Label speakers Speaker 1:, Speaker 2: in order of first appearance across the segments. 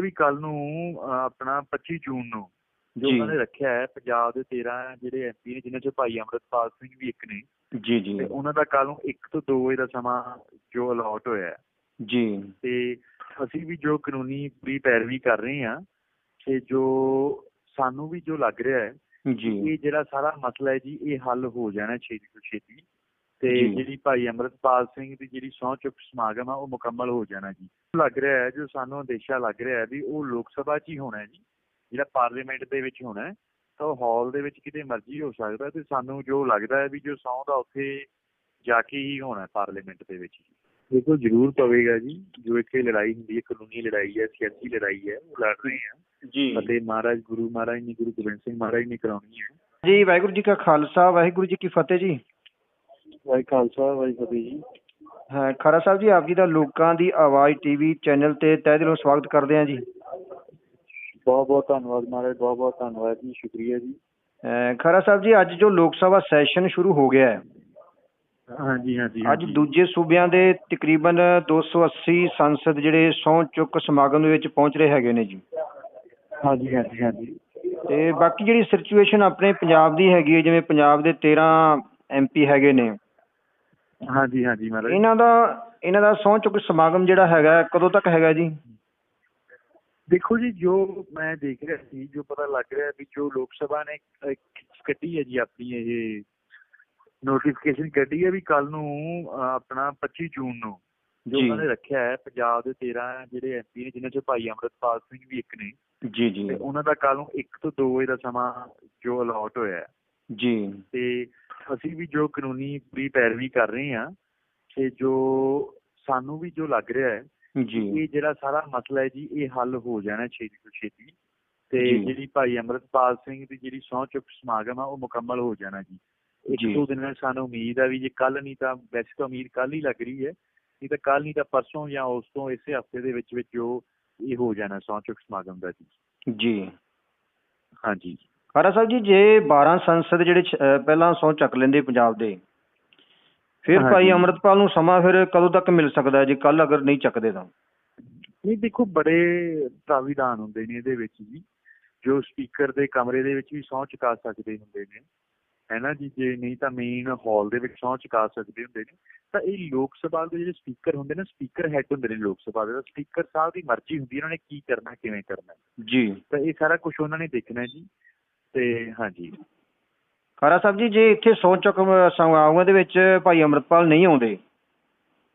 Speaker 1: ਹੈ ਵੀ ਕੱਲ ਨੂੰ ਆਪਣਾ 25 ਜੂਨ ਨੂੰ ਜੋ
Speaker 2: ਜੀ।
Speaker 1: ਉਹਨਾਂ ਨੇ ਰੱਖਿਆ ਹੈ ਪੰਜਾਬ ਦੇ 13 ਜਿਹੜੇ ਐਮਪੀ ਨੇ ਜਿਨ੍ਹਾਂ ਚੋਂ ਭਾਈ ਅਮਰਤਪਾਲ ਸਿੰਘ ਵੀ ਇੱਕ ਨੇ
Speaker 2: ਜੀ ਜੀ।
Speaker 1: ਤੇ ਉਹਨਾਂ ਦਾ ਕੱਲ ਨੂੰ 1 ਤੋਂ 2 ਵਜੇ ਦਾ ਸਮਾਂ ਜੋ ਅਲਾਟ ਹੋਇਆ ਹੈ।
Speaker 2: ਜੀ।
Speaker 1: ਤੇ ਅਸੀਂ ਵੀ ਜੋ ਕਾਨੂੰਨੀ ਪੂਰੀ ਪੈਰਵੀ ਕਰ ਰਹੇ ਹਾਂ ਤੇ ਜੋ ਸਾਨੂੰ ਵੀ ਜੋ ਲੱਗ ਰਿਹਾ ਹੈ
Speaker 2: ਜੀ।
Speaker 1: ਇਹ ਜਿਹੜਾ ਸਾਰਾ ਮਸਲਾ ਹੈ ਜੀ ਇਹ ਹੱਲ ਹੋ ਜਾਣਾ ਛੇਤੀ ਤੋਂ ਛੇਤੀ। ਤੇ। ਜਿਹੜੀ ਭਾਈ ਅਮਰਤਪਾਲ ਸਿੰਘ ਦੀ ਜਿਹੜੀ ਸਹੁੰ ਚੁੱਕ ਸਮਾਗਮ ਆ ਉਹ ਮੁਕੰਮਲ ਹੋ ਜਾਣਾ ਜੀ। ਲੱਗ ਰਿਹਾ ਹੈ ਜੋ ਸਾਨੂੰ ਅੰਦੇਸ਼ਾ ਲੱਗ ਰਿਹਾ ਹੈ ਵੀ ਉਹ ਲੋਕ ਸਭਾ 'ਚ ਹੀ ਹੋਣਾ ਹੈ ਜੀ। ਜਿਹੜਾ ਪਾਰਲੀਮੈਂਟ ਦੇ ਵਿੱਚ ਹੋਣਾ ਹੈ ਤਾਂ ਉਹ ਹਾਲ ਦੇ ਵਿੱਚ ਕਿਤੇ ਮਰਜ਼ੀ ਹੋ ਸਕਦਾ ਹੈ ਤੇ ਸਾਨੂੰ ਜੋ ਲੱਗਦਾ ਹੈ ਵੀ ਜੋ ਸਹੁੰ ਦਾ ਉੱਥੇ ਜਾ ਕੇ ਹੀ ਹੋਣਾ ਹੈ ਪਾਰਲੀਮੈਂਟ ਦੇ ਵਿੱਚ ਜੀ। ਦੇਖੋ ਜ਼ਰੂਰ ਪਵੇਗਾ ਜੀ। ਜੋ ਇੱਥੇ ਲੜਾਈ ਹੁੰਦੀ ਹੈ ਕਾਨੂੰਨੀ ਲੜਾਈ ਹੈ ਸਿਆਸੀ ਲੜਾਈ ਹੈ ਉਹ ਲੜ ਰਹੇ ਹਾਂ
Speaker 2: ਜੀ।
Speaker 1: ਅਤੇ ਮਹਾਰਾਜ ਗੁਰੂ ਮਹਾਰਾਜ ਨੇ ਗੁਰੂ ਗੋਬਿੰਦ ਸਿੰਘ ਮਹਾਰਾਜ ਨੇ ਕਰਾਉਣੀ ਹੈ।
Speaker 2: ਜੀ ਵਾਹਿਗੁਰੂ ਜੀ ਕਾ ਖਾਲਸਾ ਵਾਹਿਗੁਰੂ ਜੀ ਕੀ ਫਤਿਹ ਜੀ।
Speaker 1: ਵਾਹਿ ਖਾਲਸਾ ਵਾਹਿ ਫਤਿਹ ਜੀ।
Speaker 2: ਹਾਂ ਖਰਾ ਸਾਹਿਬ ਜੀ ਆਪ ਜੀ ਦਾ ਲੋਕਾਂ ਦੀ ਆਵਾਜ਼ ਟੀਵੀ ਚੈਨਲ ਤੇ ਤਹਿ ਦਿਲੋਂ ਸਵਾਗਤ ਕਰਦੇ ਹਾਂ ਜੀ।
Speaker 1: ਬਹੁਤ ਬਹੁਤ ਧੰਨਵਾਦ ਮਹਾਰਾਜ ਬਹੁਤ ਬਹੁਤ ਧੰਨਵਾਦ ਜੀ ਸ਼ੁਕਰੀਆ ਜੀ।
Speaker 2: ਖਰਾ ਸਾਹਿਬ ਜੀ ਅੱਜ ਜੋ ਲੋਕ ਸਭਾ ਸੈਸ਼ਨ ਸ਼ੁਰੂ ਹੋ ਗਿਆ ਹੈ।
Speaker 1: ਹਾਂਜੀ ਹਾਂਜੀ
Speaker 2: ਅੱਜ ਦੂਜੇ ਸੂਬਿਆਂ ਦੇ ਤਕਰੀਬਨ 280 ਸੰਸਦ ਜਿਹੜੇ ਸਹੁੰ ਚੁੱਕ ਸਮਾਗਮ ਦੇ ਵਿੱਚ ਪਹੁੰਚ ਰਹੇ ਹੈਗੇ ਨੇ ਜੀ।
Speaker 1: ਹਾਂਜੀ ਹਾਂਜੀ ਹਾਂਜੀ।
Speaker 2: ਤੇ ਬਾਕੀ ਜਿਹੜੀ ਸਿਚੁਏਸ਼ਨ ਆਪਣੇ ਪੰਜਾਬ ਦੀ ਹੈਗੀ ਹੈ ਜਿਵੇਂ ਪੰਜਾਬ ਦੇ 13 ਐਮਪੀ ਹੈਗੇ ਨੇ
Speaker 1: ਹਾਂਜੀ ਹਾਂਜੀ ਮਹਾਰਾਜ।
Speaker 2: ਇਹਨਾਂ ਦਾ ਇਹਨਾਂ ਦਾ ਸਹੁੰ ਚੁੱਕ ਸਮਾਗਮ ਜਿਹੜਾ ਹੈਗਾ ਹੈ, ਕਦੋਂ ਤੱਕ ਹੈਗਾ ਜੀ?
Speaker 1: ਦੇਖੋ ਜੀ ਜੋ ਮੈਂ ਦੇਖ ਰਿਹਾ ਸੀ ਜੋ ਪਤਾ ਲੱਗ ਰਿਹਾ ਵੀ ਜੋ ਲੋਕ ਸਭਾ ਨੇ ਅਹ, ਕੱਢੀ ਹੈ ਜੀ ਆਪਣੀ ਇਹ ਨੋਟੀਫਿਕੇਸ਼ਨ ਕੱਢੀ ਹੈ ਵੀ ਕੱਲ ਨੂੰ ਅਹ, ਆਪਣਾ 25 ਜੂਨ ਨੂੰ ਜੋ
Speaker 2: ਜੀ।
Speaker 1: ਉਹਨਾਂ ਨੇ ਰੱਖਿਆ ਹੈ ਪੰਜਾਬ ਦੇ 13 ਜਿਹੜੇ ਐਮਪੀ ਨੇ ਜਿਨ੍ਹਾਂ ਚੋਂ ਭਾਈ ਅਮਰਤਪਾਲ ਸਿੰਘ ਵੀ ਇੱਕ ਨੇ।
Speaker 2: ਜੀ ਜੀ।
Speaker 1: ਤੇ ਉਹਨਾਂ ਦਾ ਕੱਲ ਨੂੰ 1 ਤੋਂ 2 ਵਜੇ ਦਾ ਸਮਾਂ ਜੋ ਅਲਾਟ ਹੋਇਆ ਹੈ।
Speaker 2: ਜੀ।
Speaker 1: ਤੇ ਅਸੀਂ ਵੀ ਜੋ ਕਾਨੂੰਨੀ ਪੂਰੀ ਪੈਰਵੀ ਕਰ ਰਹੇ ਹਾਂ ਤੇ ਜੋ ਸਾਨੂੰ ਵੀ ਜੋ ਲੱਗ ਰਿਹਾ ਹੈ
Speaker 2: ਜੀ।
Speaker 1: ਇਹ ਜਿਹੜਾ ਸਾਰਾ ਮਸਲਾ ਹੈ ਜੀ ਇਹ ਹੱਲ ਹੋ ਜਾਣਾ ਛੇਤੀ ਤੋਂ ਛੇਤੀ। ਤੇ। ਜਿਹੜੀ ਭਾਈ ਅਮਰਤਪਾਲ ਸਿੰਘ ਦੀ ਜਿਹੜੀ ਸਹੁੰ ਚੁੱਕ ਸਮਾਗਮ ਆ ਉਹ ਮੁਕੰਮਲ ਹੋ ਜਾਣਾ ਜੀ। ਇੱਕ। ਦੋ ਦਿਨਾਂ ਵਿੱਚ ਸਾਨੂੰ ਉਮੀਦ ਆ ਵੀ ਜੇ ਕੱਲ ਨਹੀਂ ਤਾਂ ਵੈਸੇ ਤਾਂ ਉਮੀਦ ਕੱਲ ਹੀ ਲੱਗ ਰਹੀ ਹੈ ਨਹੀਂ ਤਾਂ ਕੱਲ ਨਹੀਂ ਤਾਂ ਪਰਸੋਂ ਜਾਂ ਉਸ ਤੋਂ ਇਸੇ ਹਫ਼ਤੇ ਦੇ ਵਿੱਚ ਵਿੱਚ ਜੋ ਇਹ ਹੋ ਜਾਣਾ ਸਹੁੰ ਚੁੱਕ ਸਮਾਗਮ ਦਾ ਜੀ।
Speaker 2: ਜੀ।
Speaker 1: ਹਾਂਜੀ।
Speaker 2: ਖਰਾ ਸਾਹਿਬ ਜੀ ਜੇ 12 ਸੰਸਦ ਜਿਹੜੇ ਛ- ਅਹ ਪਹਿਲਾਂ ਸਹੁੰ ਚੱਕ ਲੈਂਦੇ ਪੰਜਾਬ ਦੇ ਫਿਰ
Speaker 1: ਹਾਂਜੀ।
Speaker 2: ਭਾਈ ਅਮਰਤਪਾਲ ਨੂੰ ਸਮਾਂ ਫਿਰ ਕਦੋਂ ਤੱਕ ਮਿਲ ਸਕਦਾ ਹੈ ਜੇ ਕੱਲ ਅਗਰ ਨਹੀਂ ਚੱਕਦੇ ਤਾਂ?
Speaker 1: ਨਹੀਂ ਦੇਖੋ ਬੜੇ ਪ੍ਰਾਵਿਧਾਨ ਹੁੰਦੇ ਨੇ ਇਹਦੇ ਵਿੱਚ ਜੀ ਜੋ ਸਪੀਕਰ ਦੇ ਕਮਰੇ ਦੇ ਵਿੱਚ ਵੀ ਸਹੁੰ ਚੁਕਾ ਸਕਦੇ ਹੁੰਦੇ ਨੇ ਹੈ ਨਾ ਜੀ? ਜੇ ਨਹੀਂ ਤਾਂ ਮੇਨ ਹਾਲ ਦੇ ਵਿੱਚ ਸਹੁੰ ਚੁਕਾ ਸਕਦੇ ਹੁੰਦੇ ਨੇ। ਤਾਂ ਇਹ ਲੋਕ ਸਭਾ ਦੇ ਜਿਹੜੇ ਸਪੀਕਰ ਹੁੰਦੇ ਨੇ ਸਪੀਕਰ ਹੈੱਡ ਹੁੰਦੇ ਨੇ ਲੋਕ ਸਭਾ ਦੇ ਸਪੀਕਰ ਸਾਹਿਬ ਦੀ ਮਰਜ਼ੀ ਹੁੰਦੀ ਹੈ ਉਹਨਾਂ ਨੇ ਕੀ ਕਰਨਾ ਕਿਵੇਂ ਕਰਨਾ।
Speaker 2: ਜੀ।
Speaker 1: ਤਾਂ ਇਹ ਸਾਰਾ ਕੁਝ ਉਹਨਾਂ ਨੇ ਦੇਖਣਾ ਹੈ ਜੀ। ਤੇ ਹਾਂਜੀ।
Speaker 2: ਖਰਾ ਸਾਹਿਬ ਜੀ ਜੇ ਇੱਥੇ ਸਹੁੰ ਚੁੱਕ ਸਮਾਗਮਾਂ ਦੇ ਵਿੱਚ ਭਾਈ ਅਮਰਤਪਾਲ ਨਹੀਂ ਆਉਂਦੇ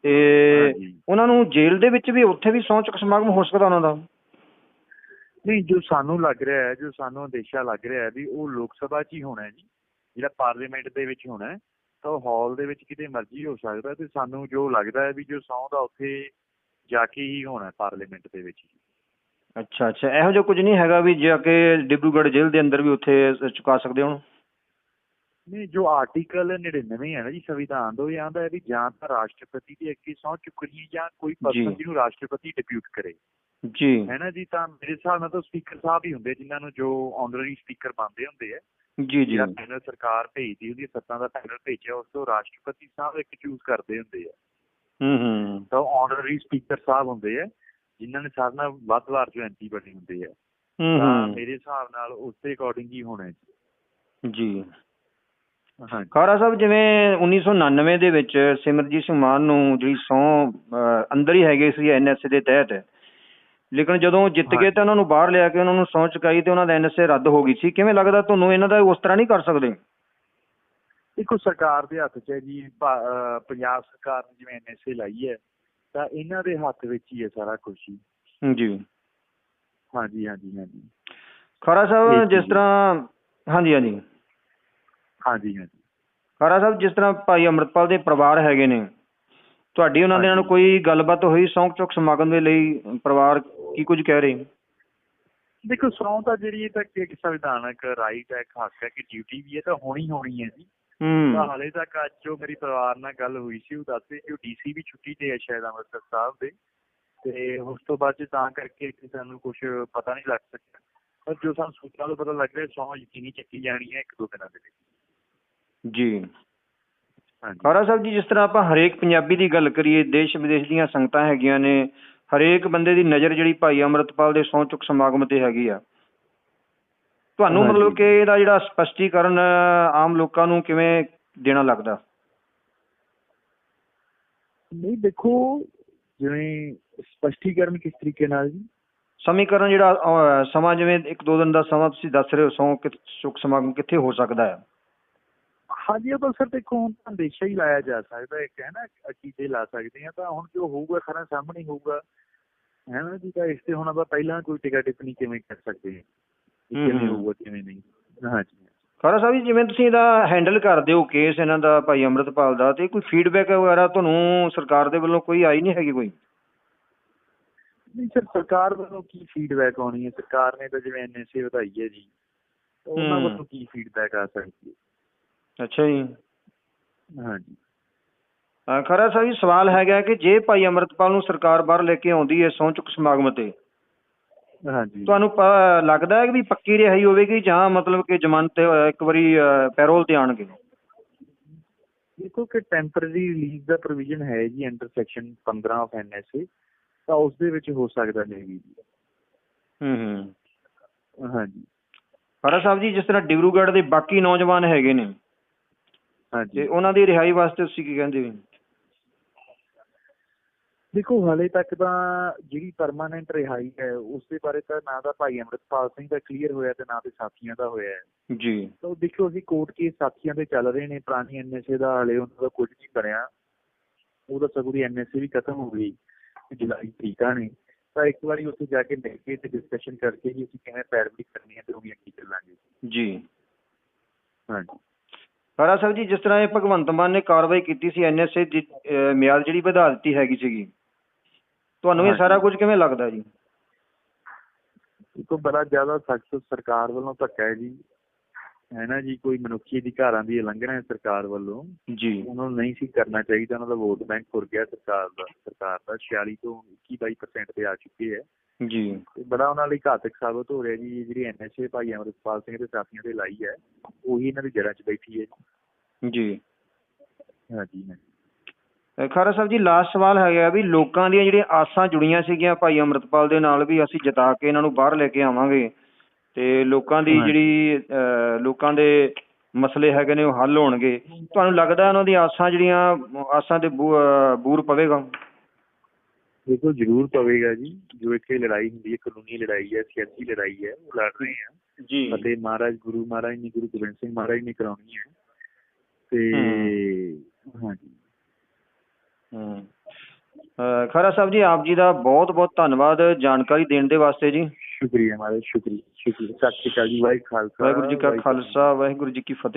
Speaker 2: ਤੇ
Speaker 1: ਹਾਂਜੀ।
Speaker 2: ਉਹਨਾਂ ਨੂੰ ਜੇਲ੍ਹ ਦੇ ਵਿੱਚ ਵੀ ਉੱਥੇ ਵੀ ਸਹੁੰ ਚੁੱਕ ਸਮਾਗਮ ਹੋ ਸਕਦਾ ਉਹਨਾਂ ਦਾ?
Speaker 1: ਨਹੀਂ ਜੋ ਸਾਨੂੰ ਲੱਗ ਰਿਹਾ ਹੈ ਜੋ ਸਾਨੂੰ ਅੰਦੇਸ਼ਾ ਲੱਗ ਰਿਹਾ ਹੈ ਵੀ ਉਹ ਲੋਕ ਸਭਾ 'ਚ ਹੀ ਹੋਣਾ ਹੈ ਜੀ। ਜਿਹੜਾ ਪਾਰਲੀਮੈਂਟ ਦੇ ਵਿੱਚ ਹੋਣਾ ਹੈ ਤਾਂ ਉਹ ਹਾਲ ਦੇ ਵਿੱਚ ਕਿਤੇ ਮਰਜ਼ੀ ਹੋ ਸਕਦਾ ਤੇ ਸਾਨੂੰ ਜੋ ਲੱਗਦਾ ਹੈ ਵੀ ਜੋ ਸਹੁੰ ਦਾ ਉੱਥੇ ਜਾ ਕੇ ਹੀ ਹੋਣਾ ਹੈ ਪਾਰਲੀਮੈਂਟ ਦੇ ਵਿੱਚ। ਹੀ
Speaker 2: ਅੱਛਾ ਅੱਛਾ। ਇਹੋ ਜਿਹਾ ਕੁਝ ਨਹੀਂ ਹੈਗਾ ਵੀ ਜਾ ਕੇ ਡਿਬਰੂਗੜ੍ਹ ਜੇਲ੍ਹ ਦੇ ਅੰਦਰ ਵੀ ਉੱਥੇ ਚੁਕਾ ਸਕਦੇ ਹੁਣ?
Speaker 1: ਨਹੀਂ ਜੋ ਆਰਟੀਕਲ 99 ਹੈ ਨਾ ਜੀ ਸੰਵਿਧਾਨ ਦਾ ਇਹ ਆਂਦਾ ਹੈ ਵੀ ਜਾਂ ਤਾਂ ਰਾਸ਼ਟਰਪਤੀ ਦੇ ਅੱਗੇ ਸਹੁੰ ਚੁੱਕਣੀ ਹੈ ਜਾਂ ਕੋਈ ਪਰਸਨ। ਜਿਹਨੂੰ ਰਾਸ਼ਟਰਪਤੀ ਡਿਪਿਊਟ ਕਰੇ।
Speaker 2: ਜੀ।
Speaker 1: ਹੈ ਨਾ ਜੀ? ਤਾਂ ਮੇਰੇ ਹਿਸਾਬ ਨਾਲ ਤਾਂ ਸਪੀਕਰ ਸਾਹਿਬ ਹੀ ਹੁੰਦੇ ਜਿਨ੍ਹਾਂ ਨੂੰ ਜੋ ਆਨਰਰੀ ਸਪੀਕਰ ਬਣਦੇ ਹੁੰਦੇ ਆ।
Speaker 2: ਜੀ ਜੀ।
Speaker 1: ਜਿਹੜਾ ਪੈਨਲ ਸਰਕਾਰ ਭੇਜਦੀ ਹੁੰਦੀ ਹੈ ਸੱਤਾਂ ਦਾ ਪੈਨਲ ਭੇਜਿਆ ਉਸ ਤੋਂ ਰਾਸ਼ਟਰਪਤੀ ਸਾਹਿਬ ਇੱਕ ਚੂਜ਼ ਕਰਦੇ ਹੁੰਦੇ ਆ।
Speaker 2: ਹੂੰ ਹੂੰ।
Speaker 1: ਤਾਂ ਆਨਰਰੀ ਸਪੀਕਰ ਸਾਹਿਬ ਹੁੰਦੇ ਆ। ਜਿਨ੍ਹਾਂ ਨੇ ਸਾਰਿਆਂ ਨਾਲ ਵੱਧ ਵਾਰ ਜੋ ਐਮਪੀ ਬਣੇ ਹੁੰਦੇ ਆ ਤਾਂ ਮੇਰੇ ਹਿਸਾਬ ਨਾਲ ਉਸ ਦੇ ਅਕੋਰਡਿੰਗ ਹੀ ਹੋਣਾ ਜੀ।
Speaker 2: ਖਾਰਾ ਸਾਹਿਬ ਜਿਵੇਂ 1999 ਦੇ ਵਿੱਚ ਸਿਮਰਜੀਤ ਸਿੰਘ ਮਾਨ ਨੂੰ ਜਿਹੜੀ ਅਹ, ਅੰਦਰ ਹੀ ਹੈਗੇ ਸੀ ਐਨਐਸਏ ਦੇ ਤਹਿਤ ਲੇਕਿਨ ਜਦੋਂ ਜਿੱਤ ਗਏ। ਤਾਂ ਉਹਨਾਂ ਨੂੰ ਬਾਹਰ ਲਿਆ ਕੇ ਉਹਨਾਂ ਨੂੰ ਸਹੁੰ ਚੁਕਾਈ ਤੇ ਉਹਨਾਂ ਦਾ ਐਨਐਸਏ ਰੱਦ ਹੋ ਗਈ ਸੀ। ਕਿਵੇਂ ਲੱਗਦਾ ਤੁਹਾਨੂੰ ਇਹਨਾਂ ਦਾ ਉਸ ਤਰ੍ਹਾਂ ਨਹੀਂ ਕਰ ਸਕਦੇ?
Speaker 1: ਦੇਖੋ ਸਰਕਾਰ ਦੇ ਹੱਥ 'ਚ ਹੈ ਜੀ ਪੰਜਾਬ ਸਰਕਾਰ ਨੇ ਜਿਵੇਂ ਐਨਐਸਏ ਲਾਈ ਹੈ ਤਾਂ ਇਹਨਾਂ ਦੇ ਹੱਥ ਵਿੱਚ ਹੀ ਹੈ ਸਾਰਾ ਕੁਝ ਹੀ।
Speaker 2: ਜੀ।
Speaker 1: ਹਾਂਜੀ ਹਾਂਜੀ ਹਾਂਜੀ।
Speaker 2: ਖਾਰਾ ਸਾਹਿਬ ਜਿਸ। ਤਰ੍ਹਾਂ ਹਾਂਜੀ ਹਾਂਜੀ।
Speaker 1: ਹਾਂਜੀ ਹਾਂਜੀ।
Speaker 2: ਖਾਰਾ ਸਾਹਿਬ ਜਿਸ ਤਰ੍ਹਾਂ ਭਾਈ ਅੰਮ੍ਰਿਤਪਾਲ ਦੇ ਪਰਿਵਾਰ ਹੈਗੇ ਨੇ ਤੁਹਾਡੀ ਉਹਨਾਂ ਦੇ ਨਾਲ। ਕੋਈ ਗੱਲਬਾਤ ਹੋਈ? ਸੌਂਕ ਚੁੱਕ ਸਮਾਗਮ ਦੇ ਲਈ ਪਰਿਵਾਰ ਕੀ ਕੁਝ ਕਹਿ ਰਹੇ?
Speaker 1: ਦੇਖੋ ਸੌਂ ਤਾਂ ਜਿਹੜੀ ਇਹ ਤਾਂ ਇੱਕ ਸੰਵਿਧਾਨਕ ਰਾਈਟ ਹੈ ਇੱਕ ਹੱਕ ਹੈ ਕਿ ਡਿਊਟੀ ਵੀ ਹੈ ਤਾਂ ਹੋਣੀ ਹੋਣੀ ਹੈ ਜੀ। ਤਾਂ
Speaker 2: ਹੂੰ
Speaker 1: ਹਾਲੇ ਤੱਕ ਅੱਜ ਜੋ ਮੇਰੀ ਪਰਿਵਾਰ ਨਾਲ ਗੱਲ ਹੋਈ ਸੀ ਉਹ ਦੱਸਦੇ ਕਿ ਉਹ ਡੀਸੀ ਵੀ ਛੁੱਟੀ ਤੇ ਹੈ ਸ਼ਾਇਦ ਅੰਮ੍ਰਿਤਸਰ ਸਾਹਿਬ ਦੇ। ਤੇ ਉਸ ਤੋਂ ਬਾਅਦ 'ਚ ਤਾਂ ਕਰਕੇ ਕਿ ਸਾਨੂੰ ਕੁਝ ਪਤਾ ਨਹੀਂ ਲੱਗ ਸਕਿਆ। ਪਰ ਜੋ ਸਾਨੂੰ ਸੂਚਨਾ ਤੋਂ ਪਤਾ ਲੱਗ ਰਿਹਾ ਸੌਂ ਯਕੀਨੀ ਚੱਕੀ ਜਾਣੀ ਹੈ ਇੱਕ ਦੋ ਦਿਨਾਂ ਦੇ ਵਿੱਚ।
Speaker 2: ਜੀ।
Speaker 1: ਹਾਂਜੀ।
Speaker 2: ਖਾਰਾ ਸਾਹਿਬ ਜੀ ਜਿਸ ਤਰ੍ਹਾਂ ਆਪਾਂ ਹਰੇਕ ਪੰਜਾਬੀ ਦੀ ਗੱਲ ਕਰੀਏ ਦੇਸ਼ ਵਿਦੇਸ਼ ਦੀਆਂ ਸੰਗਤਾਂ ਹੈਗੀਆਂ ਨੇ ਹਰੇਕ ਬੰਦੇ ਦੀ ਨਜ਼ਰ ਜਿਹੜੀ ਭਾਈ ਅੰਮ੍ਰਿਤਪਾਲ ਦੇ ਸਹੁੰ ਚੁੱਕ ਸਮਾਗਮ ਤੇ ਹੈਗੀ ਆ। ਤੁਹਾਨੂੰ। ਮਤਲਬ ਕਿ ਇਹਦਾ ਜਿਹੜਾ ਸਪਸ਼ਟੀਕਰਨ ਆਮ ਲੋਕਾਂ ਨੂੰ ਕਿਵੇਂ ਦੇਣਾ ਲੱਗਦਾ?
Speaker 1: ਨਹੀਂ ਦੇਖੋ ਜਿਵੇਂ ਸਪਸ਼ਟੀਕਰਨ ਕਿਸ ਤਰੀਕੇ ਨਾਲ ਜੀ?
Speaker 2: ਸਮੀਕਰਨ ਜਿਹੜਾ ਅਹ, ਸਮਾਂ ਜਿਵੇਂ ਇੱਕ ਦੋ ਦਿਨ ਦਾ ਸਮਾਂ ਤੁਸੀਂ ਦੱਸ ਰਹੇ ਹੋ ਸਹੁੰ ਕਿ ਚੁੱਕ ਸਮਾਗਮ ਕਿੱਥੇ ਹੋ ਸਕਦਾ ਹੈ?
Speaker 1: ਹਾਂਜੀ ਉਹ ਤਾਂ ਸਰ ਦੇਖੋ ਹੁਣ ਤਾਂ ਅੰਦੇਸ਼ਾ ਹੀ ਲਾਇਆ ਜਾ ਸਕਦਾ ਇੱਕ ਹੈ ਨਾ ਅਕੀਦੇ ਲਾ ਸਕਦੇ ਆ ਤਾਂ ਹੁਣ ਜੋ ਹੋਊਗਾ ਖਰਾ ਸਾਹਮਣੇ ਹੀ ਹੋਊਗਾ। ਹੈ ਨਾ ਜੀ ਤਾਂ ਇਸ ਤੇ ਹੁਣ ਆਪਾਂ ਪਹਿਲਾਂ ਕੋਈ ਟਿਕਾ ਟਿੱਪਣੀ ਕਿਵੇਂ ਕਰ ਸਕਦੇ ਹਾਂ? ਕਿ
Speaker 2: ਹਮ,
Speaker 1: ਕਿਵੇਂ
Speaker 2: ਹਮ।
Speaker 1: ਹੋਊਗਾ ਕਿਵੇਂ ਨਹੀਂ। ਹਾਂਜੀ।
Speaker 2: ਖਰਾ ਸਾਹਿਬ ਜੀ ਜਿਵੇਂ ਤੁਸੀਂ ਇਹਦਾ ਹੈਂਡਲ ਕਰਦੇ ਹੋ ਕੇਸ ਇਹਨਾਂ ਦਾ ਭਾਈ ਅੰਮ੍ਰਿਤਪਾਲ ਦਾ ਤੇ ਕੋਈ ਫੀਡਬੈਕ ਵਗੈਰਾ ਤੁਹਾਨੂੰ ਸਰਕਾਰ ਦੇ ਵੱਲੋਂ ਕੋਈ ਆਈ ਨਹੀਂ ਹੈਗੀ ਕੋਈ?
Speaker 1: ਨਹੀਂ ਸਰ ਸਰਕਾਰ ਵੱਲੋਂ ਕੀ ਫੀਡਬੈਕ ਆਉਣੀ ਹੈ? ਸਰਕਾਰ ਨੇ ਤਾਂ ਜਿਵੇਂ ਐਨਐਸਏ ਵਧਾਈ ਹੈ ਜੀ ਤਾਂ ਉਹਨਾਂ। ਵੱਲੋਂ ਕੀ ਫੀਡਬੈਕ ਆ ਸਕਦੀ
Speaker 2: ਅੱਛਾ ਜੀ।
Speaker 1: ਹੈ ਹਾਂਜੀ
Speaker 2: ਖਰਾ ਸਾਹਿਬ ਜੀ ਸਵਾਲ ਹੈਗਾ ਕਿ ਜੇ ਭਾਈ ਅੰਮ੍ਰਿਤਪਾਲ ਨੂੰ ਸਰਕਾਰ ਬਾਹਰ ਲੈ ਕੇ ਆਉਂਦੀ ਹੈ ਸਹੁੰ ਚੁੱਕ ਸਮਾਗਮ ਤੇ
Speaker 1: ਹਾਂਜੀ।
Speaker 2: ਤੁਹਾਨੂੰ ਪ- ਲੱਗਦਾ ਹੈ ਵੀ ਪੱਕੀ ਰਿਹਾਈ ਹੋਵੇਗੀ ਜਾਂ ਮਤਲਬ ਕਿ ਜ਼ਮਾਨਤ ਤੇ ਅਹ, ਇੱਕ ਵਾਰੀ ਪੈਰੋਲ ਤੇ ਆਣਗੇ
Speaker 1: ਦੇਖੋ ਕਿ ਟੈਂਪਰੇਰੀ ਰਿਲੀਜ਼ ਦਾ ਪ੍ਰੋਵੀਜ਼ਨ ਹੈ ਜੀ ਅੰਡਰ ਸੈਕਸ਼ਨ 15 ਆਫ ਐਨਐਸਏ ਤਾਂ ਉਸ ਦੇ ਵਿੱਚ ਹੋ ਸਕਦਾ ਨਹੀਂ
Speaker 2: ਹੂੰ ਹੂੰ।
Speaker 1: ਹਾਂਜੀ।
Speaker 2: ਖਰਾ ਸਾਹਿਬ ਜੀ ਜਿਸ ਤਰ੍ਹਾਂ ਡਿਬਰੂਗੜ੍ਹ ਦੇ ਬਾਕੀ ਨੌਜਵਾਨ ਹੈਗੇ ਨੇ ਤੇ
Speaker 1: ਹਾਂਜੀ
Speaker 2: ਉਹਨਾਂ ਦੀ ਰਿਹਾਈ ਵਾਸਤੇ ਤੁਸੀਂ ਕੀ ਕਹਿੰਦੇ ਹੋ?
Speaker 1: ਦੇਖੋ ਹਾਲੇ ਤੱਕ ਤਾਂ ਜਿਹੜੀ ਪਰਮਾਨੈਂਟ ਰਿਹਾਈ ਹੈ ਉਸ ਦੇ ਬਾਰੇ ਤਾਂ ਨਾ ਤਾਂ ਭਾਈ ਅੰਮ੍ਰਿਤਪਾਲ ਸਿੰਘ ਦਾ ਕਲੀਅਰ ਹੋਇਆ ਤੇ ਨਾ ਤੇ ਸਾਥੀਆਂ ਦਾ ਹੋਇਆ ਹੈ।
Speaker 2: ਜੀ।
Speaker 1: ਤਾਂ ਉਹ ਦੇਖੋ ਅਸੀਂ ਕੋਰਟ ਕੇਸ ਸਾਥੀਆਂ ਦੇ ਚੱਲ ਰਹੇ ਨੇ ਪੁਰਾਣੀ ਐਨਐਸਏ ਦਾ ਹਾਲੇ ਉਹਨਾਂ ਦਾ ਕੁਝ ਨਹੀਂ ਬਣਿਆ। ਉਹਦਾ ਸਗੋਂ ਦੀ ਐਨਐਸਏ ਵੀ ਖਤਮ ਹੋ ਗਈ ਜੁਲਾਈ ਤਰੀਕਾਂ ਨੇ। ਤਾਂ ਇੱਕ ਵਾਰੀ ਉੱਥੇ ਜਾ ਕੇ ਮਿਲ ਕੇ ਤੇ ਡਿਸਕਸ਼ਨ ਕਰਕੇ ਹੀ ਅਸੀਂ ਕਿਵੇਂ ਪੈਰਵੀ ਕਰਨੀ ਹੈ ਤੇ ਉਹਦੀ ਅੱਗੇ ਚੱਲਾਂਗੇ।
Speaker 2: ਜੀ।
Speaker 1: ਹਾਂਜੀ।
Speaker 2: ਸਾਹਿਬ ਜੀ ਜਿਸ ਤਰ੍ਹਾਂ ਇਹ ਭਗਵੰਤ ਮਾਨ ਨੇ ਕਾਰਵਾਈ ਕੀਤੀ ਸੀ ਐਨਐਸਏ ਦੀ ਮਿਆਦ ਜਿਹੜੀ ਵਧਾ ਦਿੱਤੀ ਹੈਗੀ ਸੀਗੀ ਤੁਹਾਨੂੰ ਇਹ
Speaker 1: ਹਾਂਜੀ।
Speaker 2: ਸਾਰਾ ਕੁਝ ਕਿਵੇਂ ਲੱਗਦਾ ਜੀ?
Speaker 1: ਦੇਖੋ ਬੜਾ ਜ਼ਿਆਦਾ ਸਖਤ ਸਰਕਾਰ ਵੱਲੋਂ ਧੱਕਾ ਹੈ ਜੀ। ਹੈ ਨਾ ਜੀ ਕੋਈ ਮਨੁੱਖੀ ਅਧਿਕਾਰਾਂ ਦੀ ਉਲੰਘਣਾ ਹੈ ਸਰਕਾਰ ਵੱਲੋਂ।
Speaker 2: ਜੀ।
Speaker 1: ਉਹਨਾਂ ਨੂੰ ਨਹੀਂ ਸੀ ਕਰਨਾ ਚਾਹੀਦਾ ਉਹਨਾਂ ਦਾ ਵੋਟ ਬੈਂਕ ਫੁਰ ਗਿਆ ਸਰਕਾਰ ਦਾ ਸਰਕਾਰ ਦਾ। 46 ਤੋਂ 21 22% ਤੇ ਆ ਚੁੱਕੇ ਹੈ।
Speaker 2: ਜੀ।
Speaker 1: ਤੇ ਬੜਾ ਉਹਨਾਂ ਲਈ ਘਾਤਕ ਸਾਬਤ ਹੋ ਰਿਹਾ ਜੀ ਇਹ ਜਿਹੜੀ ਐਨਐਸਏ ਭਾਈ ਅਮਰਿਤਪਾਲ ਸਿੰਘ ਦੇ ਸਾਥੀਆਂ ਤੇ ਲਾਈ ਹੈ ਉਹੀ ਇਹਨਾਂ ਦੀ ਜੜ੍ਹਾਂ 'ਚ ਬੈਠੀ ਹੈ
Speaker 2: ਜੀ।
Speaker 1: ਹਾਂਜੀ ਹਾਂਜੀ।
Speaker 2: ਅਹ, ਖਰਾ ਸਾਹਿਬ ਜੀ ਲਾਸਟ ਸਵਾਲ ਹੈਗਾ ਵੀ ਲੋਕਾਂ ਦੀਆਂ ਜਿਹੜੀਆਂ ਆਸਾਂ ਜੁੜੀਆਂ ਸੀਗੀਆਂ ਭਾਈ ਅੰਮ੍ਰਿਤਪਾਲ ਦੇ ਨਾਲ ਵੀ ਅਸੀਂ ਜਿਤਾ ਕੇ ਇਹਨਾਂ ਨੂੰ ਬਾਹਰ ਲੈ ਕੇ ਆਵਾਂਗੇ ਤੇ ਲੋਕਾਂ ਦੀ। ਜਿਹੜੀ ਲੋਕਾਂ ਦੇ ਮਸਲੇ ਹੈਗੇ ਨੇ ਉਹ ਹੱਲ ਹੋਣਗੇ। ਤੁਹਾਨੂੰ ਲੱਗਦਾ ਉਹਨਾਂ ਦੀਆਂ ਆਸਾਂ ਜਿਹੜੀਆਂ ਆਸਾਂ ਤੇ ਬੂਰ ਪਵੇਗਾ?
Speaker 1: ਦੇਖੋ ਜ਼ਰੂਰ ਪਵੇਗਾ ਜੀ। ਜੋ ਇੱਥੇ ਲੜਾਈ ਹੁੰਦੀ ਹੈ ਕਾਨੂੰਨੀ ਲੜਾਈ ਹੈ ਸਿਆਸੀ ਲੜਾਈ ਹੈ ਉਹ ਲੜ ਰਹੇ ਆ।
Speaker 2: ਜੀ।
Speaker 1: ਅਤੇ ਮਹਾਰਾਜ ਗੁਰੂ ਮਹਾਰਾਜ ਨੇ ਗੁਰੂ ਗੋਬਿੰਦ ਸਿੰਘ ਮਹਾਰਾਜ ਨੇ ਕਰਾਉਣੀ ਹੈ। ਤੇ ਹਾਂਜੀ।
Speaker 2: ਖਰਾ ਸਾਹਿਬ ਜੀ ਆਪ ਜੀ ਦਾ ਬਹੁਤ ਬਹੁਤ ਧੰਨਵਾਦ ਜਾਣਕਾਰੀ ਦੇਣ ਦੇ ਵਾਸਤੇ ਜੀ।
Speaker 1: ਸ਼ੁਕਰੀਆ ਮਹਾਰਾਜ ਸ਼ੁਕਰੀਆ ਸ਼ੁਕਰੀਆ। ਸਤਿ ਸ਼੍ਰੀ ਅਕਾਲ ਜੀ ਵਾਹਿਗੁਰੂ ਖਾਲਸਾ
Speaker 2: ਵਾਹਿਗੁਰੂ ਜੀ ਕਾ ਖਾਲਸਾ ਵਾਹਿਗੁਰੂ ਜੀ ਕੀ ਫਤਿਹ।